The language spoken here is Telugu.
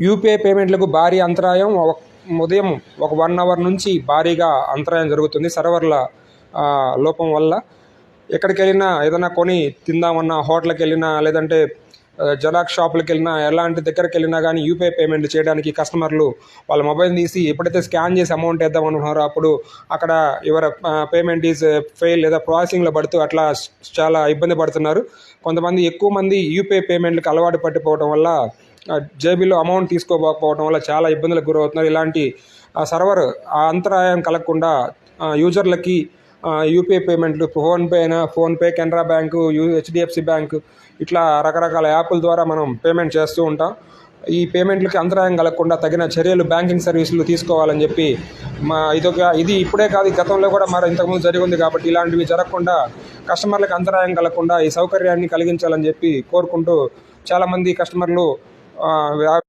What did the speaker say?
యూపీఐ పేమెంట్లకు భారీ అంతరాయం. ఒక- ఉదయం ఒక వన్ అవర్ నుంచి భారీగా అంతరాయం జరుగుతుంది. సర్వర్ల లోపం వల్ల ఎక్కడికి వెళ్ళినా ఏదైనా కొని తిందామన్నా హోటల్కి వెళ్ళినా లేదంటే జెరాక్స్ షాపులకు వెళ్ళినా ఎలాంటి దగ్గరికి వెళ్ళినా కానీ యూపీఐ పేమెంట్ చేయడానికి కస్టమర్లు వాళ్ళ మొబైల్ తీసి ఎప్పుడైతే స్కాన్ చేసి అమౌంట్ వేద్దాం అనుకున్నారో అప్పుడు అక్కడ ఎవర పేమెంట్ ఈజ్ ఫెయిల్ లేదా ప్రాసెసింగ్లో పడుతూ అట్లా చాలా ఇబ్బంది పడుతున్నారు. కొంతమంది ఎక్కువ మంది యూపీఐ పేమెంట్లకు అలవాటు పట్టిపోవడం వల్ల జేబీలో అమౌంట్ తీసుకోకపోవడం వల్ల చాలా ఇబ్బందులకు గురవుతున్నారు. ఇలాంటి ఆ సర్వర్ ఆ అంతరాయం కలగకుండా యూజర్లకి యూపీఐ పేమెంట్లు ఫోన్పే అయినా ఫోన్పే కెనరా బ్యాంకు యూ హెచ్డిఎఫ్సి బ్యాంకు ఇట్లా రకరకాల యాప్ల ద్వారా మనం పేమెంట్ చేస్తూ ఉంటాం. ఈ పేమెంట్లకి అంతరాయం కలగకుండా తగిన చర్యలు బ్యాంకింగ్ సర్వీసులు తీసుకోవాలని చెప్పి మా ఇదొక ఇది ఇప్పుడే కాదు గతంలో కూడా మరి ఇంతకుముందు జరిగింది కాబట్టి ఇలాంటివి జరగకుండా కస్టమర్లకు అంతరాయం కలగకుండా ఈ సౌకర్యాన్ని కలిగించాలని చెప్పి కోరుకుంటూ చాలామంది కస్టమర్లు Uh, व्याप